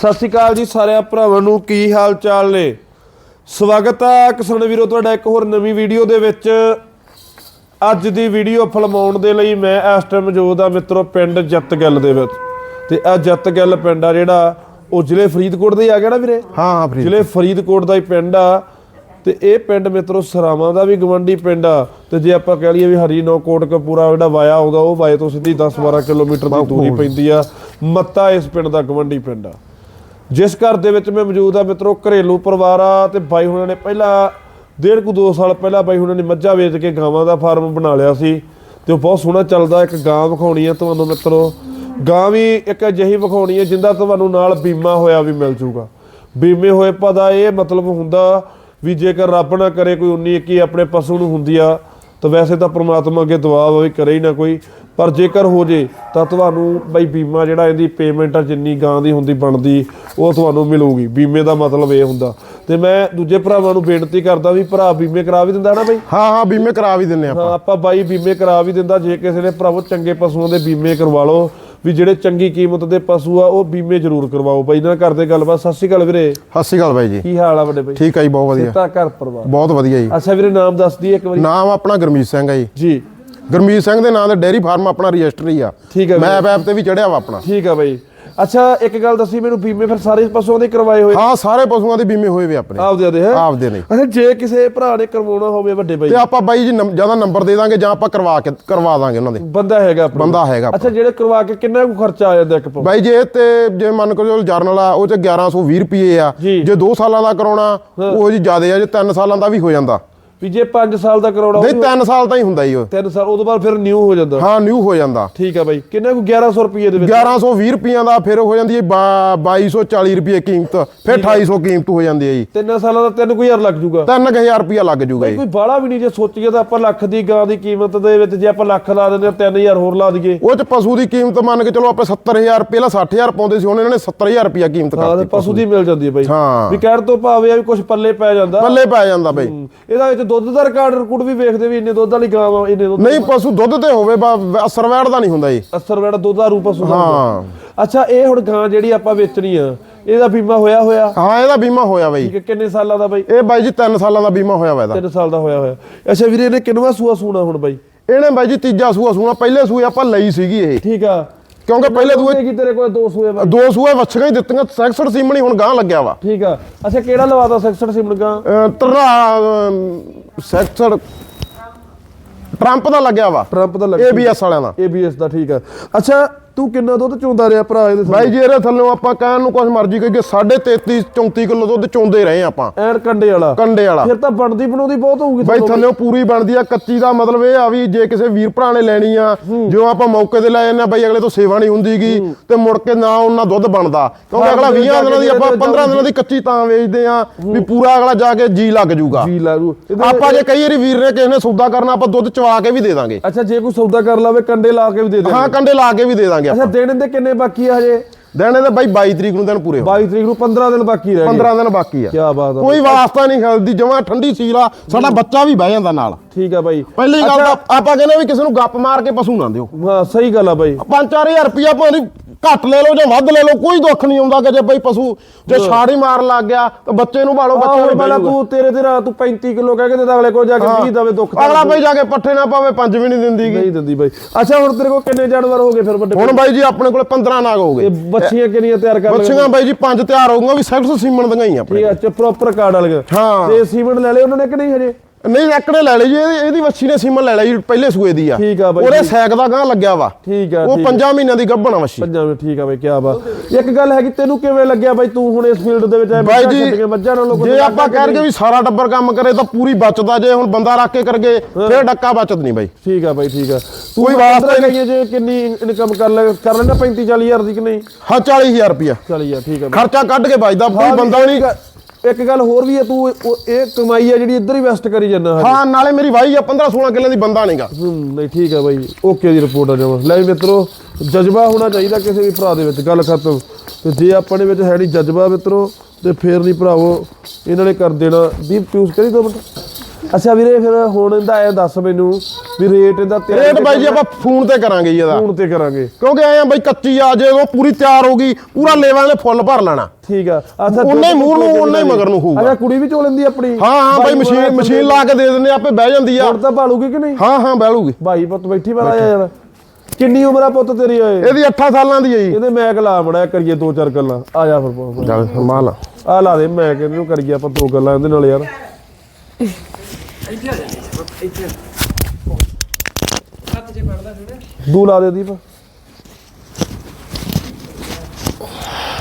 ਸਤਿ ਸ਼੍ਰੀ ਅਕਾਲ ਜੀ ਸਾਰਿਆਂ ਭਰਾਵਾਂ ਨੂੰ ਕੀ ਹਾਲ ਚਾਲ ਨੇ? ਸਵਾਗਤ ਹੈ ਕਿਸਾਨ ਵੀਰੋ ਤੁਹਾਡਾ ਇੱਕ ਹੋਰ ਨਵੀਂ ਵੀਡੀਓ ਦੇ ਵਿੱਚ। ਅੱਜ ਦੀ ਵੀਡੀਓ ਫਿਲਮਾਉਣ ਦੇ ਲਈ ਮੈਂ ਇਸ ਟਾਈਮ ਮੌਜੂਦ ਆ ਮਿੱਤਰੋ ਪਿੰਡ ਜੱਤਗੱਲ ਦੇ ਵਿੱਚ। ਤੇ ਆ ਜੱਤਗੱਲ ਪਿੰਡ ਆ ਜਿਹੜਾ ਉਹ ਜ਼ਿਲ੍ਹੇ ਫਰੀਦਕੋਟ ਦਾ ਹੀ ਆ ਗਿਆ ਨਾ ਵੀਰੇ? ਹਾਂ ਹਾਂ ਫਰੀਦ ਜ਼ਿਲ੍ਹੇ ਫਰੀਦਕੋਟ ਦਾ ਹੀ ਪਿੰਡ ਆ। ਤੇ ਇਹ ਪਿੰਡ ਮਿੱਤਰੋ ਸਰਾਵਾਂ ਦਾ ਵੀ ਗਵੰਡੀ ਪਿੰਡ ਆ। ਤੇ ਜੇ ਆਪਾਂ ਕਹਿ ਲਈਏ ਵੀ ਹਰੀ ਨੌ ਕੋਟਕਪੂਰਾ ਜਿਹੜਾ ਵਾਇਆ ਆਉਂਦਾ ਉਹ ਵਾਏ ਤੋਂ ਸਿੱਧੀ 10-12 ਕਿਲੋਮੀਟਰ ਦੀ ਦੂਰੀ ਪੈਂਦੀ ਆ। ਮੱਤਾ ਇਸ ਪਿੰਡ ਦਾ ਗਵੰਡੀ ਪਿੰਡ ਆ। ਜਿਸ ਘਰ ਦੇ ਵਿੱਚ ਮੈਂ ਮੌਜੂਦ ਆ ਮਿੱਤਰੋ, ਘਰੇਲੂ ਪਰਿਵਾਰ ਆ ਤੇ ਬਾਈ ਹੁਣਾਂ ਨੇ ਪਹਿਲਾਂ ਡੇਢ ਕੁ 2 ਸਾਲ ਪਹਿਲਾਂ ਬਾਈ ਹੁਣਾਂ ਨੇ ਮੱਝਾਂ ਵੇਚ ਕੇ ਗਾਵਾਂ ਦਾ ਫਾਰਮ ਬਣਾ ਲਿਆ ਸੀ ਤੇ ਉਹ ਬਹੁਤ ਸੋਹਣਾ ਚੱਲਦਾ, ਇੱਕ ਗਾਂ ਵਿਖਾਉਣੀ ਆ ਤੁਹਾਨੂੰ ਮਿੱਤਰੋ। ਗਾਂ ਵੀ ਇੱਕ ਅਜਿਹੀ ਵਿਖਾਉਣੀ ਹੈ ਜਿੰਦਾ ਤੁਹਾਨੂੰ ਨਾਲ ਬੀਮਾ ਹੋਇਆ ਵੀ ਮਿਲ ਜੂਗਾ। ਬੀਮੇ ਹੋਏ ਪਦਾ ਇਹ ਮਤਲਬ ਹੁੰਦਾ ਵੀ ਜੇਕਰ ਰੱਬ ਨਾ ਕਰੇ ਕੋਈ 19 21 ਆਪਣੇ ਪਸ਼ੂ ਨੂੰ ਹੁੰਦੀ ਆ ਤਾਂ ਵੈਸੇ ਤਾਂ ਪ੍ਰਮਾਤਮਾ ਅੱਗੇ ਦੁਆ ਵਾ ਵੀ ਕਰੇ ਹੀ ਨਾ ਕੋਈ। ਪਰ ਜੇਕਰ ਹੋ ਜੇ ਤਾਂ ਤੁਹਾਨੂੰ ਬਈ ਬੀਮਾ ਜਿਹੜਾ ਇਹਦੀ ਪੇਮੈਂਟ ਆ ਜਿੰਨੀ ਗਾਂ ਦੀ ਹੁੰਦੀ ਬਣਦੀ ਉਹ ਤੁਹਾਨੂੰ ਮਿਲੂਗੀ। ਬੀਮੇ ਦਾ ਮਤਲਬ ਇਹ ਹੁੰਦਾ। ਤੇ ਮੈਂ ਦੂਜੇ ਭਰਾਵਾਂ ਨੂੰ ਬੇਨਤੀ ਕਰਦਾ ਵੀ ਭਰਾ ਬੀਮੇ ਕਰਾ ਵੀ ਦਿੰਦਾ ਨਾ ਬਈ? ਹਾਂ ਹਾਂ ਬੀਮੇ ਕਰਾ ਵੀ ਦਿੰਨੇ ਆਪਾਂ। ਹਾਂ ਆਪਾਂ ਬਾਈ ਬੀਮੇ ਕਰਾ ਵੀ ਦਿੰਦਾ। ਜੇ ਕਿਸੇ ਨੇ ਭਰਾਵੋ ਚੰਗੇ ਪਸ਼ੂਆਂ ਦੇ ਬੀਮੇ ਕਰਵਾ ਲਓ ਵੀ ਜਿਹੜੇ ਚੰਗੀ ਕੀਮਤ ਦੇ ਪਸ਼ੂ ਆ ਉਹ ਬੀਮੇ ਜ਼ਰੂਰ ਕਰਵਾਓ ਬਾਈ। ਨਾਲ ਕਰਦੇ ਗੱਲਬਾਤ। ਸਤਿ ਸ਼੍ਰੀ ਅਕਾਲ ਵੀਰੇ। ਸਤਿ ਸ਼੍ਰੀ ਅਕਾਲ ਬਾਈ ਜੀ। ਕੀ ਹਾਲ ਆ ਵੱਡੇ ਬਾਈ? ਠੀਕ ਆ ਜੀ ਬਹੁਤ ਵਧੀਆ। ਤਾਂ ਘਰ ਪਰਿਵਾਰ। ਬਹੁਤ ਵਧੀਆ ਜੀ। ਅੱਛਾ ਵੀਰੇ ਨਾਮ ਦੱਸ ਦਈਏ ਇੱਕ ਵਾਰੀ। ਨਾਮ ਆਪਣਾ ਗਰਮੀਤ ਸਿੰਘ ਆ ਜੀ। ਜੀ। ਗਰਮੀਤ ਸਿੰਘ ਦੇ ਨਾਂ ਤੇ ਡੇਅਰੀ ਫਾਰਮ ਆਪਣਾ ਰਜਿਸਟਰ ਆ। ਮੈਪ ਐਪ ਤੇ ਵੀ ਚੜਿਆ ਵਾ ਆਪਣਾ। ਠੀਕ ਆ ਬਾਈ। ਅੱਛਾ ਇੱਕ ਗੱਲ ਦੱਸੀ ਮੈਨੂੰ ਬੀਮੇ ਫਿਰ ਸਾਰੇ ਪਸ਼ੂਆਂ ਦੇ ਕਰਵਾਏ ਹੋਏ? ਹਾਂ ਸਾਰੇ ਪਸ਼ੂਆਂ ਦੇ ਬੀਮੇ ਹੋਏ ਵੇ ਆਪਣੇ। ਆਪਦੇ ਦੇ ਹੈ? ਆਪਦੇ ਨੇ। ਅੱਛਾ ਜੇ ਕਿਸੇ ਭਰਾ ਨੇ ਕਰਵਾਉਣਾ ਹੋਵੇ ਵੱਡੇ ਬਾਈ ਤੇ ਆਪਾਂ ਬਾਈ ਜੀ ਜ਼ਿਆਦਾ ਨੰਬਰ ਦੇ ਦਾਂਗੇ ਜਾਂ ਆਪਾਂ ਕਰਵਾ ਕੇ ਕਰਵਾ ਦਾਂਗੇ ਉਹਨਾਂ ਦੇ। ਬੰਦਾ ਹੈਗਾ ਆਪਣਾ। ਬੰਦਾ ਹੈਗਾ। ਅੱਛਾ ਜਿਹੜੇ ਕਰਵਾ ਕੇ ਕਿੰਨਾ ਕੁ ਖਰਚਾ ਆ ਜਾਂਦਾ ਇੱਕ ਪਸ਼ੂ? ਬਾਈ ਜੇ ਤੇ ਜੇ ਮੰਨ ਕੇ ਚਲੋ ਜਰਨਲ ਆ ਉਹ ਚ 1120 ਰੁਪਏ ਆ। ਜੇ। 2 ਸਾਲਾਂ ਦਾ ਕਰਾਉਣਾ ਉਹ ਜੀ ਜ਼ਿਆਦੇ ਆ ਜੇ 3 ਸਾਲਾਂ ਦਾ ਵੀ ਹੋ ਜਾਂਦਾ। ਵੀ ਜੇ 5 ਸਾਲ ਦਾ ਕਰਾਉਣਾ ਨਹੀਂ 3 ਸਾਲ ਤਾਂ ਹੀ ਹੁੰਦਾ ਜੀ ਉਹ। 3 ਸਾਲ ਉਦੋਂ ਬਾਅਦ ਫਿਰ ਨਿਊ ਹੋ ਜਾਂਦਾ। ਹਾਂ ਨਿਊ ਹੋ ਜਾਂਦਾ। ਠੀਕ ਆ ਬਾਈ। ਕਿੰਨਾ ਕੁ 1100 ਰੁਪਏ ਦੇ ਵਿੱਚ? 1120 ਰੁਪਈਆਂ ਦਾ ਫਿਰ ਹੋ ਜਾਂਦੀ ਹੈ ਬਾ- 2240 ਰੁਪਏ ਕੀਮਤ ਫਿਰ 2800 ਕੀਮਤ ਹੋ ਜਾਂਦੀ ਹੈ ਜੀ। ਤਿੰਨ ਸਾਲਾਂ ਦਾ 3000 ਲੱਗ ਜੂਗਾ 3000 ਰੁਪਿਆ ਲੱਗ ਜੂਗਾ ਜੀ। ਕੋਈ ਬਾਹਲਾ ਵੀ ਨਹੀਂ ਜੇ ਸੋਚੀਏ ਤਾਂ ਆਪਾਂ ਲੱਖ ਦੀ ਗਾਂ ਦੀ ਕੀਮਤ ਦੇ ਵਿੱਚ ਜੇ ਆਪਾਂ ਲੱਖ ਲਾ ਦਿੰਦੇ ਆ 3000 ਹੋਰ ਲਾ ਦਈਏ। ਉਹ ਚ ਪਸ਼ੂ ਦੀ ਕੀਮਤ ਮੰਨ ਕੇ ਚਲੋ ਆਪਾਂ 70000 ਪਹਿਲਾਂ 60000 ਪਾਉਂਦੇ ਸੀ ਹੁਣ ਇਹਨਾਂ ਨੇ 70000 ਰੁਪਿਆ ਕੀਮਤ ਤੇ ਕਰਤੀ ਪਸ਼ੂ ਦੀ ਮਿਲ ਜਾਂਦੀ ਹੈ ਬਾਈ। ਹਾਂ। ਵੀ ਕਹਿਣ ਤੋਂ ਭਾਵੇਂ ਆ ਵੀ ਕੁਝ ਪੱਲੇ ਪੈ ਜਾਂਦਾ। ਪੱਲੇ ਪੈ ਜਾਂਦਾ ਬਈ। ਇਹਦਾ ਵਿੱਚ ਦੁੱਧ ਦਾ ਰਿਕਾਰਡ ਰਿਕੂਡ ਵੀ ਵੇਖਦੇ ਵੀ ਇੰਨੇ ਦੁੱਧ ਵਾਲੀ ਗਾਂ ਵਾ ਇੰਨੇ ਦੁੱਧ ਨਹੀਂ ਪਸ਼ੂ ਦੁੱਧ ਤੇ ਹੋਵੇ ਬਾ- ਅਸਰ ਵੈੜ ਦਾ ਨਹੀਂ ਹੁੰਦਾ ਜੀ ਅਸਰ ਵੇੜਾ ਦੁੱਧ ਦਾ ਰੂਪ ਪਸ਼ੂ ਦਾ ਹੁੰਦਾ। ਹਾਂ। ਅੱਛਾ ਇਹ ਹੁਣ ਗਾਂ ਜਿਹੜੀ ਆਪਾਂ ਵੇਚਣੀ ਆ ਇਹਦਾ ਬੀਮਾ ਹੋਇਆ ਹੋਇਆ? ਹਾਂ ਇਹਦਾ ਬੀਮਾ ਹੋਇਆ ਬਈ। ਠੀਕ ਹੈ ਕਿੰਨੇ ਸਾਲਾਂ ਦਾ ਬਾਈ? ਇਹ ਬਾਈ ਜੀ 3 ਸਾਲਾਂ ਦਾ ਬੀਮਾ ਹੋਇਆ ਵਾ ਇਹਦਾ। 3 ਸਾਲ ਦਾ ਹੋਇਆ ਹੋਇਆ। ਅੱਛਾ ਵੀਰੇ ਇਹਨੇ ਕਿੰਨਵਾ ਸੂਆ ਸੂਣਾ ਹੁਣ ਬਾਈ? ਇਹਨੇ ਬਾਈ ਜੀ ਤੀਜਾ ਸੂਆ ਸੂਆ ਪਹਿਲੇ ਸੂਏ ਆਪਾਂ ਲਈ ਸੀਗੀ ਇਹ। ਠੀਕ ਆ। ਕਿਉਂਕਿ ਪਹਿਲੇ ਸੂਏ ਕੀ ਤੇਰੇ ਕੋਲ ਦੋ ਸੂਏ ਵਾ ਦੋ ਸੂਏ ਵੱਛੀਆਂ ਹੀ ਦਿੱਤੀਆਂ 66 ਸੀਮਣੀ ਹੁਣ ਗਾਂ ਲੱਗਿਆ ਵਾ। ਠੀਕ ਆ। ਅੱਛਾ ਕਿਹੜਾ ਲਵਾਦਾ 66 ਸਿਮਣਗਾ ਤਰਾ ਸੈਕਟਰ ਟਰੰਪ ਦਾ ਲੱਗਿਆ ਵਾ। ਟਰੰਪ ਦਾ ਲੱਗ ABS ਵਾਲਿਆਂ ਦਾ। ABS ਦਾ ਠੀਕ ਆ ਅੱਛਾ ਤੂੰ ਕਿੰਨਾ ਦੁੱਧ ਚੋਂਦਾ ਰਿਹਾ ਭਰਾ ਇਹਦੇ ਥੱਲੇ? ਬਾਈ ਜੀ ਇਹਦੇ ਥੱਲੋਂ ਆਪਾਂ ਕਹਿਣ ਨੂੰ ਕੁਝ ਮਰਜ਼ੀ ਕਹੀਏ 33 34 ਕਿਲੋ ਦੁੱਧ ਚੋਂਦੇ ਰਹੇ ਆਪਾਂ। ਐਨ ਕੰਡੇ ਵਾਲਾ। ਕੰਡੇ ਵਾਲਾ। ਫਿਰ ਤਾਂ ਬਣਦੀ ਬਣਾਉਂਦੀ ਬਹੁਤ ਹੋਊਗੀ ਬਾਈ। ਥੱਲੋਂ ਪੂਰੀ ਬਣਦੀ ਆ। ਕੱਚੀ ਦਾ ਮਤਲਬ ਇਹ ਆ ਵੀ ਜੇ ਕਿਸੇ ਵੀਰ ਭਰਾ ਨੇ ਲੈਣੀ ਆ ਜੋ ਆਪਾਂ ਮੌਕੇ ਤੇ ਲੈ ਜਾਂਦੇ ਆ ਬਾਈ ਅਗਲੇ ਤੋਂ ਸੇਵਾ ਨਹੀਂ ਹੁੰਦੀਗੀ ਤੇ ਮੁੜ ਕੇ ਨਾ ਉਹਨਾਂ ਦੁੱਧ ਬਣਦਾ। ਕਿਉਂਕਿ ਅਗਲਾ ਜੇ 20 ਦਿਨਾਂ ਦੀ ਆਪਾਂ ਦੇ 15 ਦਿਨਾਂ ਦੀ ਕੱਚੀ ਤਾਂ ਵੇਚਦੇ ਆ ਵੀ ਪੂਰਾ ਅਗਲਾ ਜਾ ਕੇ ਜੀ ਲੱਗ ਜੂਗਾ। ਜੀ ਲਾਰੂ ਆਪਾਂ ਜੇ ਕਈ ਵਾਰੀ ਵੀਰ ਨੇ ਕਿਸੇ ਨੇ ਸੌਦਾ ਕਰਨਾ ਆਪਾਂ ਦੁੱਧ ਚਵਾ ਕੇ ਵੀ ਦੇ ਦਾਂਗੇ। ਅੱਛਾ ਜੇ ਕੋਈ ਸੌਦਾ ਕਰ ਲਾਵੇ ਕੰਡੇ ਲਾ ਕੇ ਵੀ ਦੇ ਦੇ ਹਾਂ ਕੰਡੇ ਲਾ ਕੇ ਵੀ ਦੇ ਦਾਂਗੇ ਅੱਛਾ ਆਪਾਂ। ਦੇਣ ਦੇ ਕਿੰਨੇ ਬਾਕੀ ਆ ਹਜੇ? ਦੇਣੇ ਤਾਂ ਬਾਈ 22 ਤਰੀਕ ਨੂੰ ਦਿਨ ਪੂਰੇ ਹੋ 22 ਤਰੀਕ ਨੂੰ 15 ਦਿਨ ਬਾਕੀ ਰਹਿ ਗਏ। 15 ਦਿਨ ਬਾਕੀ ਆ। ਕੀ ਬਾਤ ਆ ਕੋਈ ਵਾਸਤਾ ਨਹੀਂ ਖਲਦੀ ਜਮਾ ਠੰਡੀ ਸੀਲ ਆ ਸਾਡਾ ਬੱਚਾ ਵੀ ਬਹਿ ਜਾਂਦਾ ਨਾਲ। ਠੀਕ ਆ ਬਾਈ। ਪਹਿਲੀ ਗੱਲ ਤਾਂ ਆਪਾਂ ਕਹਿੰਦੇ ਵੀ ਕਿਸੇ ਨੂੰ ਗੱਪ ਮਾਰ ਕੇ ਪਸ਼ੂ ਨਾ ਦਿਓ। ਹਾਂ ਸਹੀ ਗੱਲ ਆ ਬਾਈ। 5-4000 ਰੁਪਇਆ ਭਾਵੇਂ ਘੱਟ ਲੈ ਲਓ ਜਾਂ ਵੱਧ ਲੈ ਲਓ ਕੋਈ ਦੁੱਖ ਨਹੀਂ ਆਉਂਦਾ ਕਿ ਜੇ ਬਈ ਪਸ਼ੂ ਜੇ ਛਾੜੀ ਮਾਰਨ ਲੱਗ ਗਿਆ ਤਾਂ ਬੱਚੇ ਨੂੰ ਭਾਲੋ ਬੱਚਾ ਵੀ ਪਹਿਲਾਂ ਤੂੰ ਤੇਰੇ ਤੇ ਰਾਤ ਤੂੰ 35 ਕਿਲੋ ਕਹਿ ਕੇ ਤੇ ਅਗਲੇ ਕੋਲ ਜਾ ਕੇ 20 ਦਵੇ ਦੁੱਖ ਤਾਂ ਅਗਲਾ ਬਈ ਜਾ ਕੇ ਪੱਠੇ ਨਾ ਪਾਵੇ ਪੰਜ ਵੀ ਨਹੀਂ ਦਿੰਦੀ। ਨਹੀਂ ਦਿੰਦੀ ਬਾਈ। ਅੱਛਾ ਹੁਣ ਤੇਰੇ ਕੋਲ ਕਿੰਨੇ ਜਾਨਵਰ ਹੋ ਗਏ ਫਿਰ ਵੱਡੇ ਹੁਣ ਬਾਈ ਜੀ ਆਪਣੇ ਕੋਲ 15 ਨਾਗ ਹੋ ਗਏ। ਇਹ ਬੱਚੀਆਂ ਕਿੰਨੀਆਂ ਤਿਆਰ ਕਰ ਲਈਆਂ ਬੱਚੀਆਂ ਬਾਈ ਜੀ ਪੰਜ ਤਿਆਰ ਹੋ ਗਈਆਂ ਵੀ ਸੈਕਸ ਸੀਮਣ ਦੀਆਂ ਹੀ ਆਪਣੇ ਠੀਕ ਚ ਪ੍ਰੋਪਰ ਕਾਰਡ ਵਾਲੀਆਂ। ਹਾਂ। ਤੇ ਸੀਮੈਂਟ ਲੈ ਲਏ ਉਹਨਾਂ ਨੇ ਕਿ ਨਹੀਂ ਹਜੇ? ਨਹੀਂ ਐਕੜੇ ਲੈ ਲਈ ਜੀ ਇਹਦੀ ਇਹਦੀ ਵੱਛੀ ਨੇ ਸੀਮਨ ਲੈ ਲਈ ਪਹਿਲੇ ਸੂਏ ਦੀ ਆ। ਠੀਕ ਆ ਬਾਈ ਉਹਦੇ ਜੀ। ਸੈਕ ਦਾ ਗਾਂ ਲੱਗਿਆ ਵਾ। ਠੀਕ ਆ ਉਹ ਠੀਕ ਆ। 5 ਮਹੀਨਿਆਂ ਦੀ ਗੱਭਣ ਆ ਵੱਛੀ। ਪੰਜਾਂ ਠੀਕ ਆ ਬਾਈ ਕੀ ਬਾਤ। ਇੱਕ ਗੱਲ ਹੈ ਕਿ ਤੈਨੂੰ ਕਿਵੇਂ ਲੱਗਿਆ ਬਾਈ ਤੂੰ ਹੁਣ ਇਸ ਫੀਲਡ ਦੇ ਵਿੱਚ ਐ ਬਾਈ ਜੀ ਮੱਝਾਂ ਨਾਲੋਂ ਕੁਝ ਜੇ ਆਪਾਂ ਕਿ ਕਹਿ ਨਹੀਂ? ਰਗੇ ਵੀ ਸਾਰਾ ਟੱਬਰ ਕੰਮ ਕਰੇ ਤਾਂ ਪੂਰੀ ਬਚਦਾ ਜੇ ਹੁਣ ਬੰਦਾ ਰੱਖ ਕੇ ਕਰਗੇ ਫੇਰ ਡੱਕਾ ਬਚਤ ਨਹੀਂ ਬਾਈ। ਠੀਕ ਆ ਬਾਈ ਠੀਕ ਆ। ਤੂੰ ਕੋਈ ਵਾਸਤਾ ਹੀ ਨਹੀਂ। ਜੇ ਕਿੰਨੀ ਇਨਕਮ ਕਰ ਲੈ ਕਰ ਲੈਣਾ 35 40 ਹਜ਼ਾਰ ਦੀ ਕਿ ਨਹੀਂ? ਹਾਂ 40000 ਰੁਪਇਆ ਚਲੀ ਆ ਠੀਕ ਆ ਬਾਈ। ਖਰਚਾ ਕੱਢ ਕੇ ਬਚਦਾ ਕੋਈ ਬੰਦਾ ਨਹੀਂ। ਇੱਕ ਗੱਲ ਹੋਰ ਵੀ ਹੈ ਤੂੰ ਉਹ- ਇਹ ਕਮਾਈ ਹੈ ਜਿਹੜੀ ਇੱਧਰ ਇਨਵੈਸਟ ਕਰੀ ਜਾਂਦਾ ਹੈ ਹਾਂ ਨਾਲੇ ਮੇਰੀ ਵਾਈ ਆ 15 16 ਕਿੱਲੇ ਦੀ ਬੰਦਾ ਨਹੀਂਗਾ ਨਹੀਂ ਠੀਕ ਹੈ ਬਾਈ। ਓਕੇ ਦੀ ਰਿਪੋਰਟ ਆ ਜਾਵਾ। ਲੈ ਵੀ ਮਿੱਤਰੋ ਜਜ਼ਬਾ ਹੋਣਾ ਚਾਹੀਦਾ ਕਿਸੇ ਵੀ ਭਰਾ ਦੇ ਵਿੱਚ ਗੱਲ ਖਤਮ। ਤੇ ਜੇ ਆਪਣੇ ਵਿੱਚ ਹੈ ਨਹੀਂ ਜਜ਼ਬਾ ਮਿੱਤਰੋ ਤੇ ਫੇਰ ਨਹੀਂ ਭਰਾਵੋ ਇਹਨਾਂ ਨੇ ਕਰ ਦੇਣਾ। ਦੀਪ ਚੂਸ ਕਰੀ ਦੋ ਮਿੰਟ ਅੱਛਾ ਵੀਰੇ ਫਿਰ ਹੁਣ ਇਹਦਾ ਐ ਦੱਸ ਮੈਨੂੰ ਵੀ ਰੇਟ ਇਹਦਾ ਤਿਆਰ ਰੇਟ ਬਾਈ ਜੀ ਆਪਾਂ ਫੋਨ ਤੇ ਕਰਾਂਗੇ ਜੀ ਇਹਦਾ। ਫੋਨ ਤੇ ਕਰਾਂਗੇ। ਕਿਉਂਕਿ ਆਏ ਆ ਬਾਈ ਕੱਚੀ ਆ ਜੇ ਉਹ ਪੂਰੀ ਤਿਆਰ ਹੋ ਗਈ ਪੂਰਾ ਲੇਵਾਂ ਨੇ ਫੁੱਲ ਭਰ ਲੈਣਾ। ਠੀਕ ਆ। ਅੱਛਾ ਹੀ ਮੂੰਹ ਨੂੰ, ਹੀ ਮਗਰ ਨੂੰ ਹੋਊਗਾ। ਅੱਛਾ ਕੁੜੀ ਵੀ ਚੋ ਲੈਂਦੀ ਆਪਣੀ? ਹਾਂ ਹਾਂ ਬਾਈ ਮਸ਼ੀਨ ਬੜਾ ਮਸ਼ੀਨ ਲਾ ਕੇ ਦੇ ਦਿੰਦੇ ਆਪੇ ਬਹਿ ਜਾਂਦੀ ਆ। ਹੁਣ ਤਾਂ ਭਾਲੂਗੀ ਕਿ ਨਹੀਂ? ਹਾਂ ਹਾਂ ਬਹਿਲੂਗੀ। ਭਾਈ ਪੁੱਤ ਬੈਠੀ ਵਾਲਾ ਯਾਰ। ਕਿੰਨੀ ਉਮਰ ਆ ਪੁੱਤ ਤੇਰੀ ਓਏ? ਇਹਦੀ 8 ਸਾਲਾਂ ਦੀ ਹੈ ਜੀ। ਇਹਦੇ ਮੈਂ ਗਲਾ ਮੜਾ ਕਰੀਏ ਦੋ ਚਾਰ ਗੱਲਾਂ। ਆ ਜਾ ਫਿਰ। ਚੱਲ ਮਾਲ ਆ ਲਾ ਦੇ ਮੈਂ ਕਹਿੰਦੇ ਨੂੰ ਕਰੀਏ ਆਪਾਂ ਦੋ ਗੱਲਾਂ ਇਹਦੇ ਨਾਲ ਯਾਰ। ਦੂ ਲਾ ਦੇ ਦੀਪ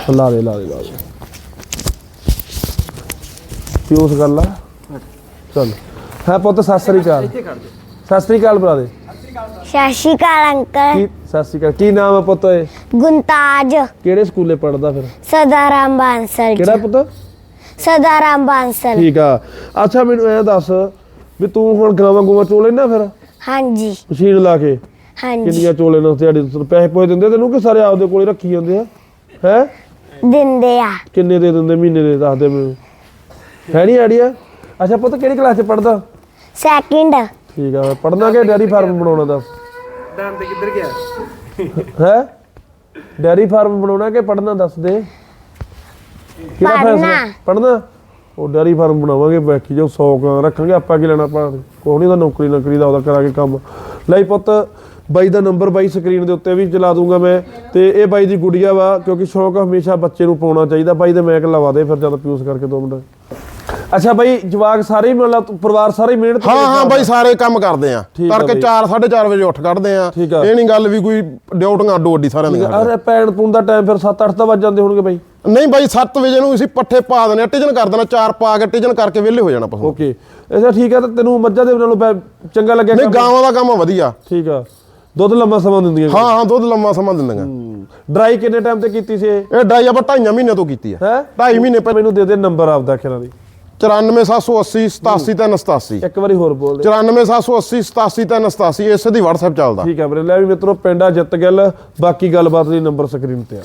ਲਾ ਦੇ ਲਾ ਦੇ ਲਾ ਦੇ ਪਿਓਸ ਗੱਲ ਆ ਚੱਲ ਹੈ ਪੁੱਤ ਸਤਿ ਸ੍ਰੀ ਅਕਾਲ ਸਤਿ ਸ੍ਰੀ ਅਕਾਲ ਭਰਾ ਦੇ ਸਤਿ ਸ਼੍ਰੀ ਅਕਾਲ ਅੰਕਲ ਕੀ ਸਤਿ ਸ੍ਰੀ ਅਕਾਲ ਕੀ ਨਾਮ ਹੈ ਪੁੱਤ ਏ ਗੁੰਤਾਜ ਕਿਹੜੇ ਸਕੂਲੇ ਪੜਦਾ ਫਿਰ ਸਦਾਰਾਮ ਬਾਂਸਲ ਕਿਹੜਾ ਪੁੱਤ ਸਦਾਰਾਮ ਬਾਂਸਲ ਠੀਕ ਆ ਅੱਛਾ ਮੈਨੂੰ ਐ ਦੱਸ ਵੀ ਤੂੰ ਹੁਣ ਗਾਵਾਂ ਗੂਵਾਂ ਚੋ ਲੈਣਾ ਫਿਰ? ਹਾਂਜੀ। ਮਸ਼ੀਨ ਲਾ ਕੇ? ਹਾਂਜੀ। ਕਿੰਨੀਆਂ ਚੋ ਲੈਣਾ ਦਿਹਾੜੀ ਦੇ ਪੈਸੇ ਪੋਏ ਦਿੰਦੇ ਤੈਨੂੰ ਕਿ ਸਾਰੇ ਆਪਦੇ ਕੋਲੇ ਰੱਖੀ ਜਾਂਦੇ ਆ? ਹੈ? ਦਿੰਦੇ ਆ। ਕਿੰਨੇ ਦੇ ਦਿੰਦੇ ਮਹੀਨੇ ਦੇ ਦੱਸ ਦੇ ਮੈਨੂੰ। ਹੈ ਨਹੀਂ ਆਈਡੀਆ ਅੱਛਾ ਪੁੱਤ ਕਿਹੜੀ ਕਲਾਸ ਚ ਪੜਦਾ ਸੈਕਿੰਡ ਠੀਕ ਆ ਪੜਨਾ ਕਿ ਡੈਰੀ ਫਾਰਮ ਬਣਾਉਣਾ ਦੱਸ। ਦਾਨ ਤੇ ਕਿੱਧਰ ਗਿਆ? ਹੈ? ਡੈਰੀ ਫਾਰਮ ਬਣਾਉਣਾ ਕਿ ਪੜਨਾ ਦੱਸ ਦੇ? ਕਿਹੜਾ। ਫੈਸਲਾ? ਪੜਨਾ ਉਹ ਡੈਰੀ ਫਾਰਮ ਬਣਾਵਾਂਗੇ, ਬਾਕੀ ਜੋ 100 ਕਾਂ ਰੱਖਾਂਗੇ ਆਪਾਂ ਕੀ ਲੈਣਾ ਆਪਾਂ। ਕੋਈ ਨਹੀਂ ਦਾ ਨੌਕਰੀ ਨੌਕਰੀ ਦਾ ਉਹਦਾ ਕਰਾਂਗੇ ਕੰਮ। ਲਈ ਪੁੱਤ, ਬਾਈ ਦਾ ਨੰਬਰ ਬਾਈ ਸਕਰੀਨ ਦੇ ਉੱਤੇ ਵੀ ਚਲਾ ਦੂੰਗਾ ਮੈਂ। ਤੇ ਇਹ ਬਾਈ ਦੀ ਗੁੜੀਆ ਵਾ, ਕਿਉਂਕਿ ਸ਼ੌਕ ਹਮੇਸ਼ਾ ਬੱਚੇ ਨੂੰ ਪਾਉਣਾ ਚਾਹੀਦਾ। ਬਾਈ ਦੇ ਮੈਕ ਲਵਾ ਦੇ ਫਿਰ ਜਦ ਪਿਊਸ ਕਰਕੇ ਦੋ ਮਿੰਟ। ਅੱਛਾ ਬਾਈ ਜਵਾਕ ਸਾਰੇ ਹੀ ਮਤਲਬ ਪਰਿਵਾਰ ਸਾਰੇ ਹੀ ਮਿਹਨਤ ਹਾਂ ਹਾਂ? ਬਾਈ ਸਾਰੇ ਕੰਮ ਕਰਦੇ ਆ। ਠੀਕ ਆ ਤੜਕੇ ਬਾਈ। 4 4:30 ਵਜੇ ਉੱਠ ਕੱਢਦੇ ਆ। ਠੀਕ ਆ। ਇਹ ਨਹੀਂ ਗੱਲ ਵੀ ਕੋਈ ਡਿਊਟੀਆਂ ਅੱਡੋ ਅੱਡੀ ਸਾਰਿਆਂ ਦੀਆਂ ਅਰੇ ਪੈਣ ਪੂਣ ਦਾ ਟਾਈਮ ਫਿਰ 7-8 ਤਾਂ ਵੱਜ ਜਾਂਦੇ ਹੋਣਗੇ ਬਾਈ। ਨਹੀਂ ਬਾਈ 7 ਵਜੇ ਨੂੰ ਅਸੀਂ ਪੱਠੇ ਪਾ ਆ ਟਿਜਨ ਕਰ ਦੇਣਾ ਚਾਰ ਪਾ ਕੇ ਟਿਜਨ ਕਰਕੇ ਵਿਹਲੇ ਹੋ ਜਾਣਾ ਪਸ਼ੂ ਓਕੇ। ਅੱਛਾ ਠੀਕ ਹੈ ਤਾਂ ਤੈਨੂੰ ਮੱਝਾਂ ਦੇ ਨਾਲੋਂ ਚੰਗਾ ਲੱਗਿਆ ਨਹੀਂ ਕੰਮ? ਗਾਵਾਂ ਦਾ ਕੰਮ ਵਧੀਆ। ਠੀਕ ਆ। ਦੁੱਧ ਲੰਮਾ ਸਮਾਂ ਦਿੰਦੀਆਂ ਹਾਂ ਹਾਂ ਦੁੱਧ ਲੰਮਾ ਸਮਾਂ ਦਿੰਦੀਆਂ। ਡਰਾਈ ਕਿੰਨੇ ਟਾਈਮ ਤੇ ਕੀਤੀ ਸੀ ਇਹ? ਇਹ ਡਾਈ ਆਪਾਂ ਢਾਈਆਂ ਮਹੀਨੇ ਤੋਂ ਕੀਤੀ ਆ। ਹੈ? ਢਾਈ ਮਹੀਨੇ ਪਰ ਮੈਨੂੰ ਦੇ ਦੇ ਨੰਬਰ ਆਪਦਾ ਖੇਰਾਂ ਦੀ 94780 87387 ਇੱਕ ਵਾਰੀ ਹੋਰ ਬੋਲ ਦੇ। 94780 87387 ਇਸੇ ਦੀ WhatsApp ਚੱਲਦਾ। ਠੀਕ ਹੈ ਵੀਰੇ ਲੈ ਵੀ ਮਿੱਤਰੋ ਪਿੰਡਾ ਜਿੱਤ ਗੱਲ ਬਾਕੀ ਗੱਲਬਾਤ ਲਈ ਨੰਬਰ ਸਕਰੀਨ ਤੇ ਆ।